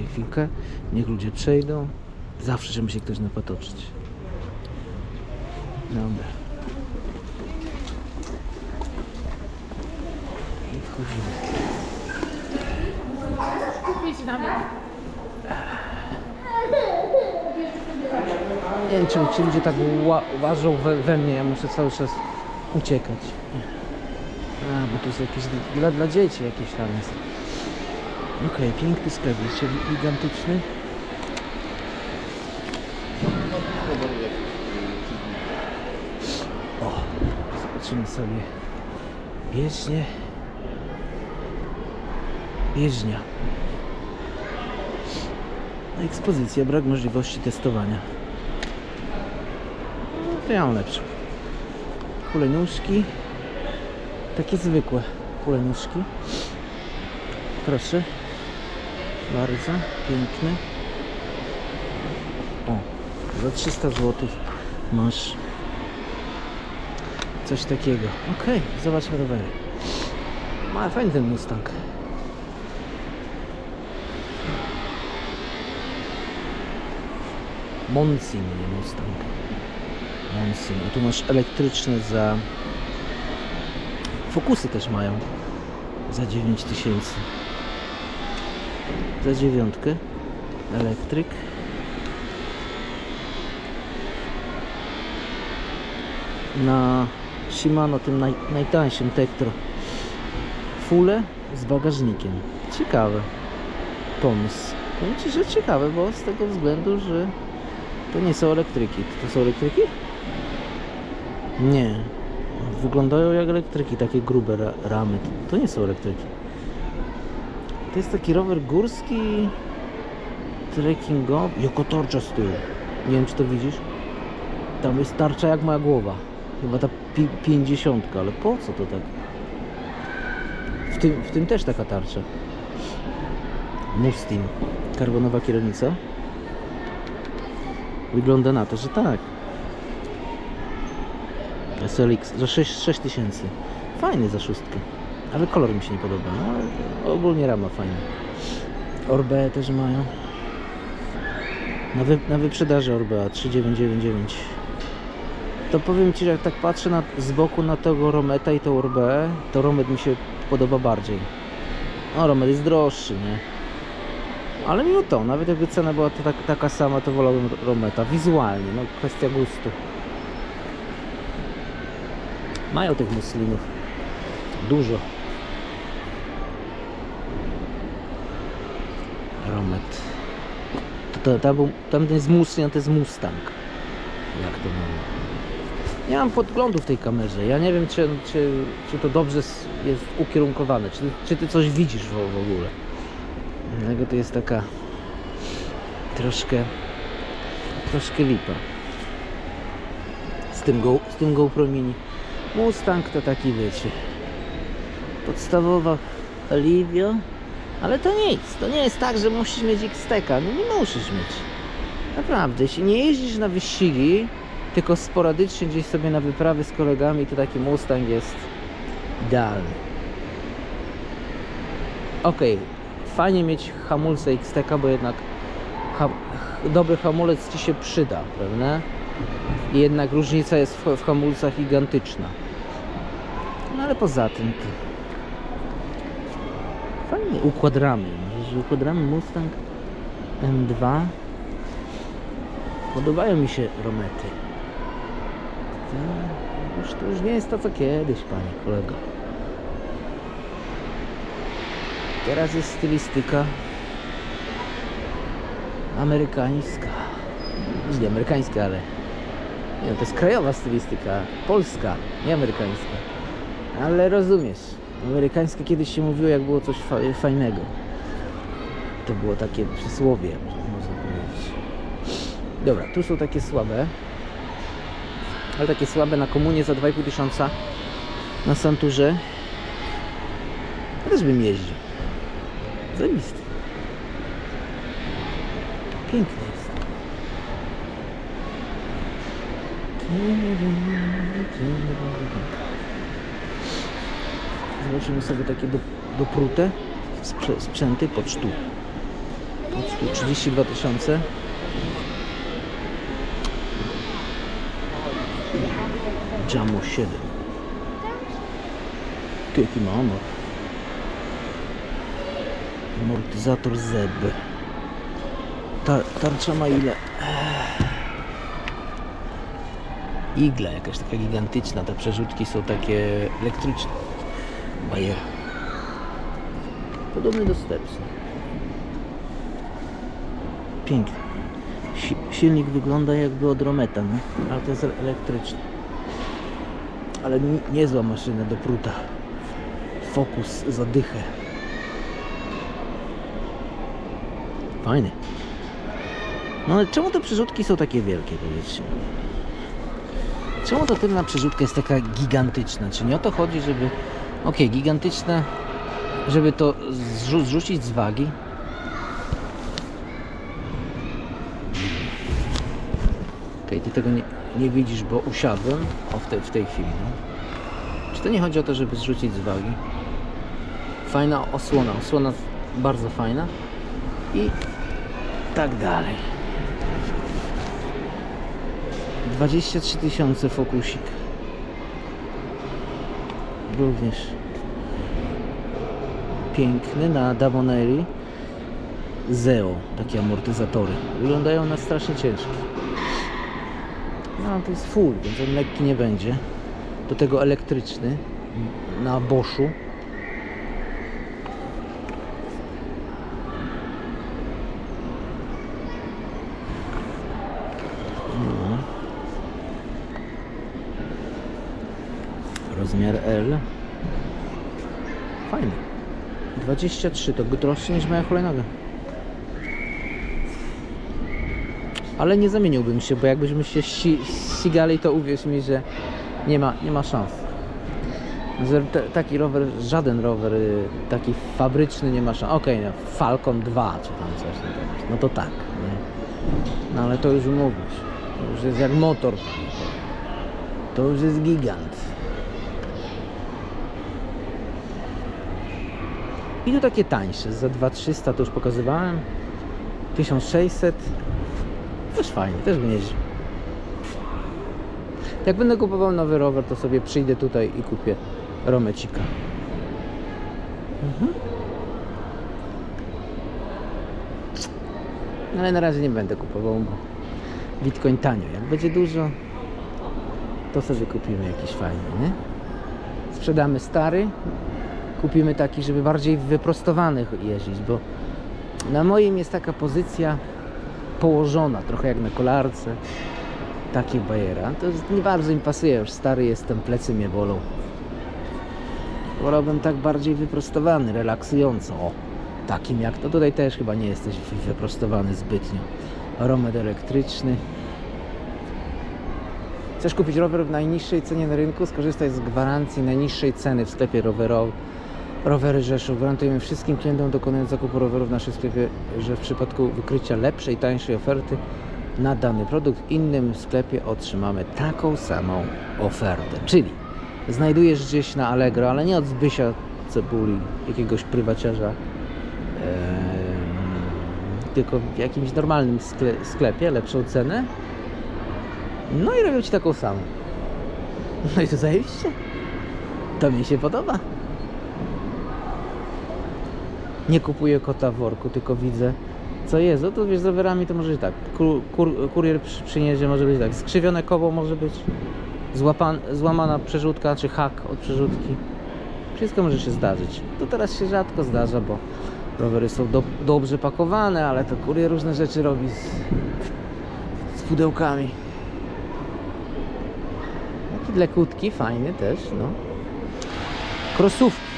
Poczekajcie chwilkę, niech ludzie przejdą. Zawsze, żeby się ktoś napatoczyć. Dobra. I wchodzimy. Kupić. Nie wiem, czy, czy ludzie tak ła, we, we mnie, ja muszę cały czas uciekać. A, bo to jest jakieś dla, dla dzieci jakieś tam jest. Okej, piękny sklep, widzicie, gigantyczny. O, zobaczymy sobie bieżnie. Bieżnia. Ekspozycja, brak możliwości testowania. No, to ja mam lepszą. Huleniuszki. Takie zwykłe huleniuszki. Proszę. Bardzo piękny. O, za 300 zł masz coś takiego. Okej, zobaczmy rowery. Ma fajny ten Mustang. Monsin, nie Mustang. Monsin. A tu masz elektryczne za... Fokusy też mają. Za 9000. Za dziewiątkę. Elektryk. Na Shimano tym naj, najtańszym Tektro. Fule z bagażnikiem. Ciekawe pomysł. Powiem Ci, że ciekawe, bo z tego względu, że to nie są elektryki. To są elektryki? Nie. Wyglądają jak elektryki, takie grube ra ramy. To nie są elektryki. To jest taki rower górski, trekkingowy. Jako tarcza z tyłu. Nie wiem, czy to widzisz. Tam jest tarcza jak moja głowa. Chyba ta pi 50, ale po co to tak? W tym, w tym też taka tarcza. Mustin. Karbonowa kierownica. Wygląda na to, że tak. SLX za 6 6000. Fajny za szóstkę. Ale kolor mi się nie podoba. No, ale ogólnie rama fajna. Orbe też mają. Na, wy, na wyprzedaży Orbea 3999. To powiem Ci, że jak tak patrzę na, z boku na tego Rometa i tą Orbe, to Romet mi się podoba bardziej. No Romet jest droższy, nie? Ale mimo to, nawet jakby cena była to tak, taka sama, to wolałbym Rometa. Wizualnie, no kwestia gustu. Mają tych muslimów. Dużo. Romet. To, to, to tamten jest a to jest Mustang. Jak to mówię. Nie mam podglądu w tej kamerze. Ja nie wiem, czy, czy, czy to dobrze jest ukierunkowane. Czy, czy ty coś widzisz w, w ogóle. Dlatego to jest taka troszkę troszkę lipa. Z tym, go, z tym GoPro Mini. Mustang to taki wiecie. Podstawowa Olivio. Ale to nic. To nie jest tak, że musisz mieć X-Teka. No nie musisz mieć. Naprawdę. Jeśli nie jeździsz na wyścigi, tylko sporadycznie gdzieś sobie na wyprawy z kolegami, to taki Mustang jest idealny. Okej, fajnie mieć hamulce X-Teka, bo jednak ha dobry hamulec Ci się przyda, prawda? Jednak różnica jest w, w hamulcach gigantyczna. No ale poza tym to... Układ ramy. Układ ramy Mustang M2 Podobają mi się romety. To już, to już nie jest to co kiedyś, panie kolego. Teraz jest stylistyka amerykańska. Nie amerykańska, ale nie, to jest krajowa stylistyka, polska, nie amerykańska. Ale rozumiesz, amerykańska kiedyś się mówiło, jak było coś fa fajnego. To było takie przysłowie, można powiedzieć. Dobra, tu są takie słabe. Ale takie słabe na komunie za 2,5 tysiąca na Santurze. Też bym jeździł. Zajebisty. Piękny jest. Zobaczymy sobie takie do, doprute sprzęty pod sztuk. Chodź tu 32 tysiące. Jamo 7. Ty, jaki ma amor. Amortyzator ZB. Ta, tarcza ma ile? Igla jakaś taka gigantyczna. Te przerzutki są takie elektryczne. Bajer. Podobny do Stepsa. Piękny. Si silnik wygląda jakby od Rometa, nie? ale to jest elektryczny. Ale ni- niezła maszyna do pruta. Fokus za dychę. Fajny. No ale czemu te przerzutki są takie wielkie, powiedzcie? Czemu to tylna przerzutka jest taka gigantyczna? Czy nie o to chodzi, żeby... Okej, gigantyczne, żeby to zrzu- zrzucić z wagi? Okej, ty tego nie, nie widzisz, bo usiadłem o, w, te, w tej chwili. No. Czy to nie chodzi o to, żeby zrzucić z wagi? Fajna osłona, osłona bardzo fajna i tak dalej. 23 tysiące fokusik. Również piękny na Davoneri. Zeo, takie amortyzatory. Wyglądają na strasznie ciężkie. No to jest full, więc on lekki nie będzie. Do tego elektryczny na Boschu. No. Rozmiar L. Fajny. 23 to droższy niż moja hulajnoga. Ale nie zamieniłbym się, bo jakbyśmy się ści- ścigali, to uwierz mi, że nie ma, nie ma szans. Taki rower, żaden rower y, taki fabryczny nie ma szans. Okej, no, Falcon 2 czy tam coś. No no to tak. Nie? No ale to już mówisz. To już jest jak motor. To już jest gigant. I tu takie tańsze, za 2300 to już pokazywałem. 1600 też fajnie, też jeździł. Jak będę kupował nowy rower, to sobie przyjdę tutaj i kupię Romecika. Mhm. No Ale na razie nie będę kupował, bo Bitcoin tanio. Jak będzie dużo, to sobie kupimy jakiś fajny, nie? Sprzedamy stary, kupimy taki, żeby bardziej wyprostowany jeździć, bo na moim jest taka pozycja położona, trochę jak na kolarce. Takie bajera. To nie bardzo mi pasuje, już stary jestem, plecy mnie bolą. Wolałbym tak bardziej wyprostowany, relaksująco. O, takim jak to. Tutaj też chyba nie jesteś wy- wyprostowany zbytnio. Romet elektryczny. Chcesz kupić rower w najniższej cenie na rynku? Skorzystaj z gwarancji najniższej ceny w sklepie rowerowym. Rowery Rzeszów. Gwarantujemy wszystkim klientom dokonującym zakupu rowerów w naszym sklepie, że w przypadku wykrycia lepszej, tańszej oferty na dany produkt w innym sklepie otrzymamy taką samą ofertę. Czyli znajdujesz gdzieś na Allegro, ale nie od Zbysia Cebuli, jakiegoś prywaciarza, em, tylko w jakimś normalnym skle- sklepie, lepszą cenę. No i robią Ci taką samą. No i to zajebiście. To mi się podoba. Nie kupuję kota w worku, tylko widzę co jest. No to wiesz, z rowerami to może być tak. Kur, kur, kurier przy, przyniesie, może być tak. Skrzywione koło może być. Złapan, złamana przerzutka czy hak od przerzutki. Wszystko może się zdarzyć. To teraz się rzadko zdarza, bo rowery są do, dobrze pakowane, ale to kurier różne rzeczy robi z, z pudełkami. Taki lekutki, fajny też, no. Krosówki.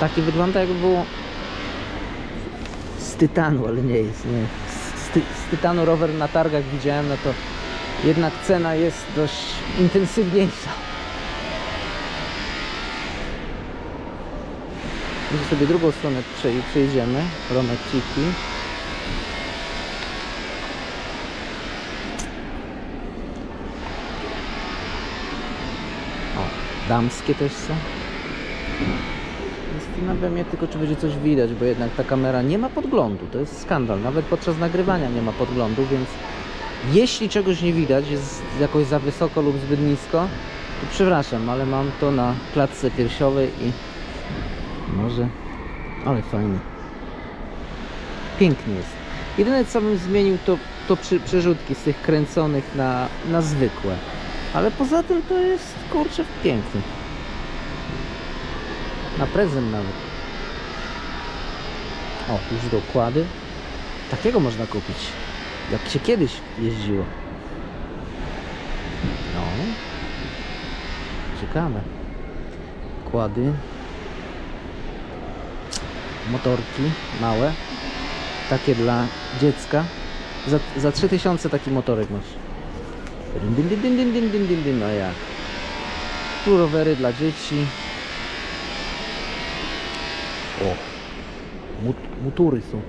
Taki wygląda jakby było z tytanu, ale nie jest, nie. Z, ty, z tytanu rower na targach widziałem, no to jednak cena jest dość intensywniejsza. Może sobie drugą stronę przej- przejdziemy, Romeciki. O, Damskie też są. Zastanawiam się tylko, czy będzie coś widać, bo jednak ta kamera nie ma podglądu. To jest skandal. Nawet podczas nagrywania nie ma podglądu, więc jeśli czegoś nie widać, jest jakoś za wysoko lub zbyt nisko, to przepraszam, ale mam to na klatce piersiowej i może, ale fajny. Piękny jest. Jedyne co bym zmienił to, to przy, przerzutki z tych kręconych na, na zwykłe. Ale poza tym to jest kurczę piękny. Na prezent nawet. O, już dokłady. Takiego można kupić. Jak się kiedyś jeździło. No. Ciekawe. Kłady. Motorki małe. Takie dla dziecka. Za, za 3000 taki motorek masz. Dyn. No jak? Tu rowery dla dzieci. O. Mut, mutury są.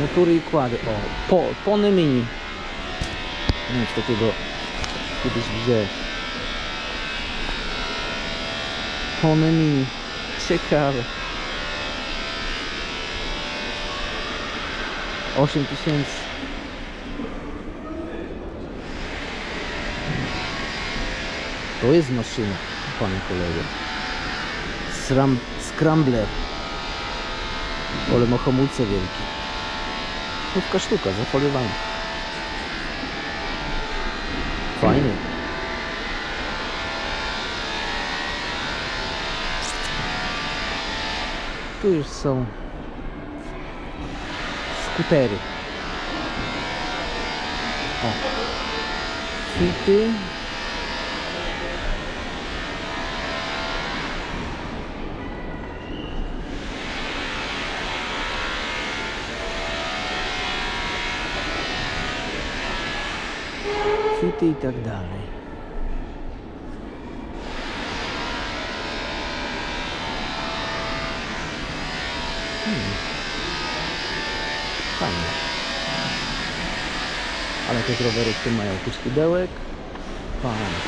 Mutury i kłady. O. Po, pony mini. Nie czy takiego kiedyś widziałeś. Pony mini. Ciekawe. 8 tysięcy. To jest maszyna, panie kolego. Sram, scrambler. Ale ma hamulce wielkie. Nówka sztuka, zafoliowana. Fajny. Tu już są skutery. O. Fity. I tak dalej. Hmm. Fajnie. Ale tych rowerów tu mają tu skudełek. Fajnie.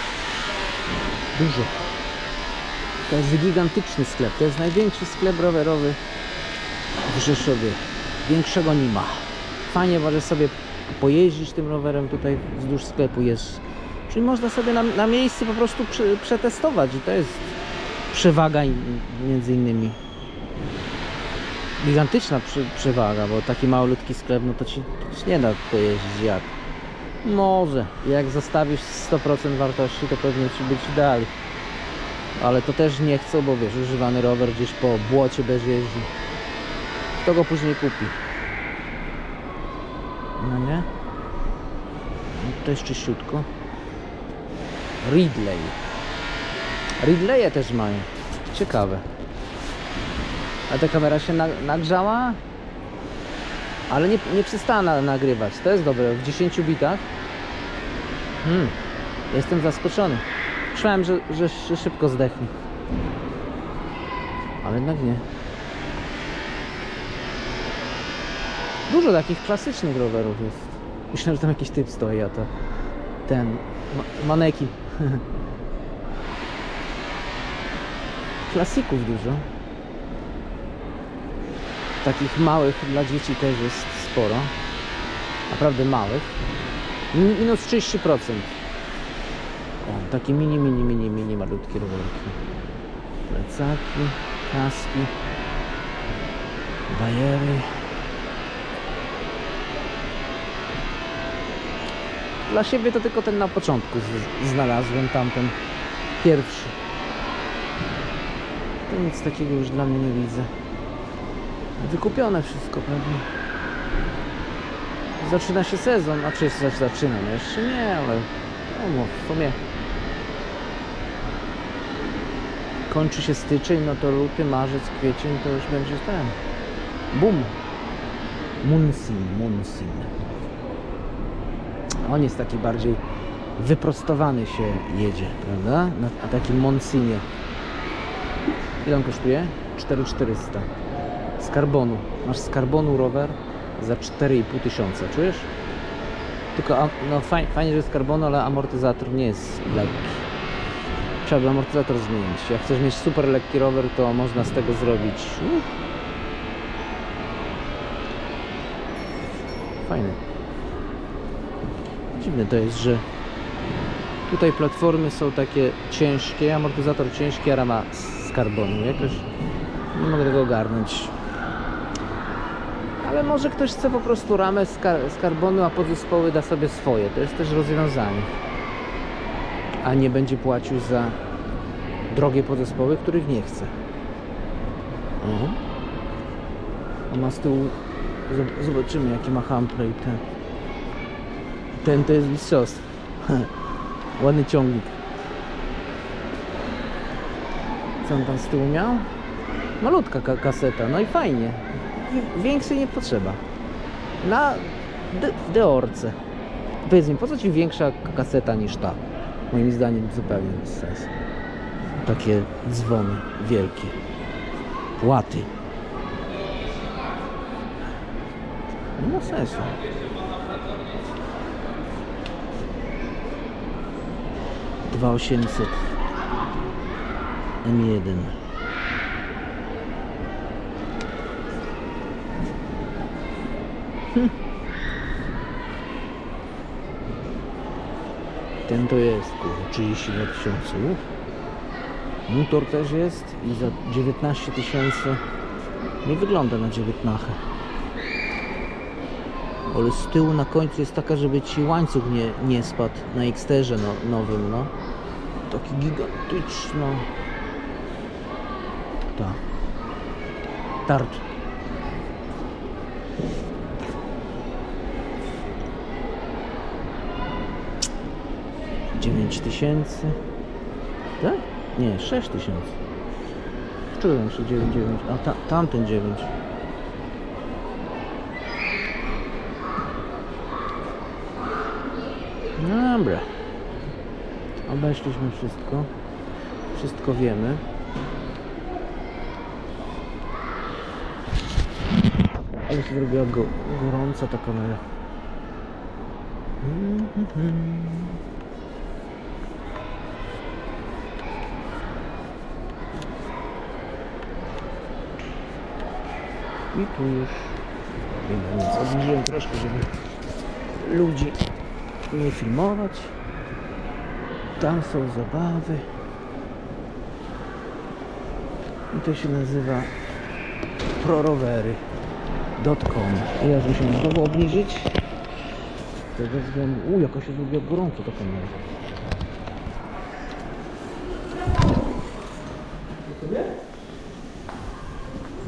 Dużo. To jest gigantyczny sklep. To jest największy sklep rowerowy w Rzeszowie. Większego nie ma. Fajnie może sobie pojeździć tym rowerem tutaj wzdłuż sklepu jest. Czyli można sobie na, na miejscu po prostu prze, przetestować i to jest przewaga in- między innymi gigantyczna przy, przewaga, bo taki malutki sklep, no to ci, ci nie da pojeździć jak. Może, jak zostawisz 100% wartości, to pewnie ci być dalej. Ale to też nie chcą, bo wiesz, używany rower gdzieś po błocie bez jeździ. Kto go później kupi? No nie? No to jest czyściutko. Ridley. Ridleye też mają. Ciekawe. A ta kamera się na, nagrzała? Ale nie, nie przestała na, nagrywać. To jest dobre. W 10 bitach. Hmm. Jestem zaskoczony. Myślałem, że, że, że szybko zdechnie. Ale jednak nie. Dużo takich klasycznych rowerów jest. Myślałem, że tam jakiś typ stoi, a to ten ma. Klasików dużo. Takich małych dla dzieci też jest sporo. Naprawdę małych. Min- Minus 30%. O, takie mini, mini, mini, mini malutkie rowerki. Plecaki, kaski, bajery. Dla siebie to tylko ten na początku znalazłem, tamten pierwszy. To nic takiego już dla mnie nie widzę. Wykupione wszystko pewnie. Zaczyna się sezon, a czy się zaczyna? No jeszcze nie, ale no, w sumie kończy się styczeń, no to luty, marzec, kwiecień to już będzie ten. Bum. Munsin, Munsin. On jest taki bardziej wyprostowany się jedzie, prawda? Na, takim Monsinie. Ile on kosztuje? 4400. Z karbonu. Masz z karbonu rower za 4,5 tysiąca, czujesz? Tylko, no faj, fajnie, że z karbonu, ale amortyzator nie jest lekki. Trzeba by amortyzator zmienić. Jak chcesz mieć super lekki rower, to można z tego zrobić. Uff. Fajne. Dziwne to jest, że tutaj platformy są takie ciężkie, amortyzator ciężki, a rama z karbonu. Jakoś nie mogę tego ogarnąć. Ale może ktoś chce po prostu ramę z, kar- z karbonu, a podzespoły da sobie swoje. To jest też rozwiązanie. A nie będzie płacił za drogie podzespoły, których nie chce. Mhm. A ma z tyłu... zob- Zobaczymy jaki ma handplay ten. Ten to jest mistrzostwo. Ładny ciągnik. Co on tam z tyłu miał? Malutka ka- kaseta, no i fajnie. Wi- Większej nie potrzeba. Na de- deorce. Powiedz mi, po co ci większa kaseta niż ta? Moim zdaniem zupełnie bez sensu. Takie dzwony wielkie. Płaty. Nie ma sensu. Dwa osiemset M1 Hm. Ten to jest, kurde, 32 tysiące. Motor też jest i za 19 tysięcy nie wygląda na 19. Ale z tyłu na końcu jest taka, żeby ci łańcuch nie, nie spadł na Xterze no, nowym, no. Taki gigantyczny. Tak. Tarcz. Dziewięć tysięcy. Tak? Nie, sześć tysięcy. Czułem się 9, 9. A ta, tamten 9. No dobra. Obeszliśmy wszystko. Wszystko wiemy. Ale się zrobiła go, gorąca ta kamera. I tu już nie ma nic. Troszkę, żeby ludzi nie filmować. Tam są zabawy. I to się nazywa prorowery.com ja musimy znowu obniżyć. Z tego względu... U, jaka się zrobiła gorąco ta kamera.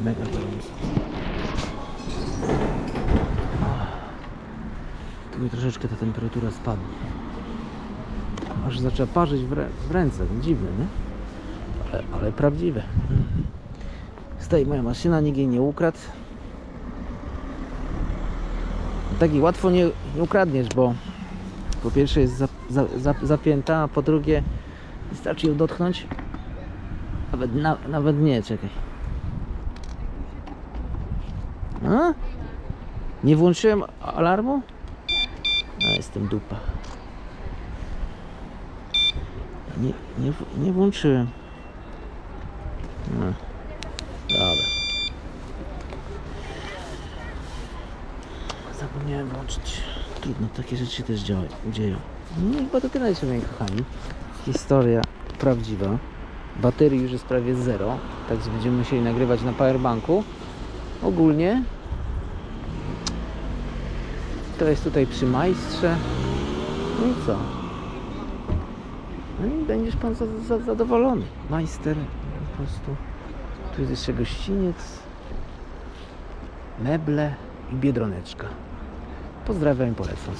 Mega gorąco. Tylko troszeczkę ta temperatura spadnie. Aż zaczęła parzyć w, w ręce. Dziwne, nie? Ale, ale prawdziwe. Stoi moja maszyna, nikt jej nie ukradł. Taki łatwo nie, nie ukradniesz, bo po pierwsze jest za, za, za, zapięta, a po drugie wystarczy ją dotknąć. Nawet, na, nawet nie, czekaj. A? Nie włączyłem alarmu? A jestem dupa. Nie, nie, nie włączyłem. No. Dobra. Zapomniałem włączyć. Trudno, takie rzeczy się też działają, dzieją. No i chyba to tyle jeszcze, moi kochani. Historia prawdziwa. Baterii już jest prawie zero, także będziemy musieli nagrywać na powerbanku. Ogólnie to jest tutaj przy majstrze. No i co? No i będziesz pan za, za, zadowolony. Majster po prostu. Tu jest jeszcze gościniec, meble i biedroneczka. Pozdrawiam i polecam.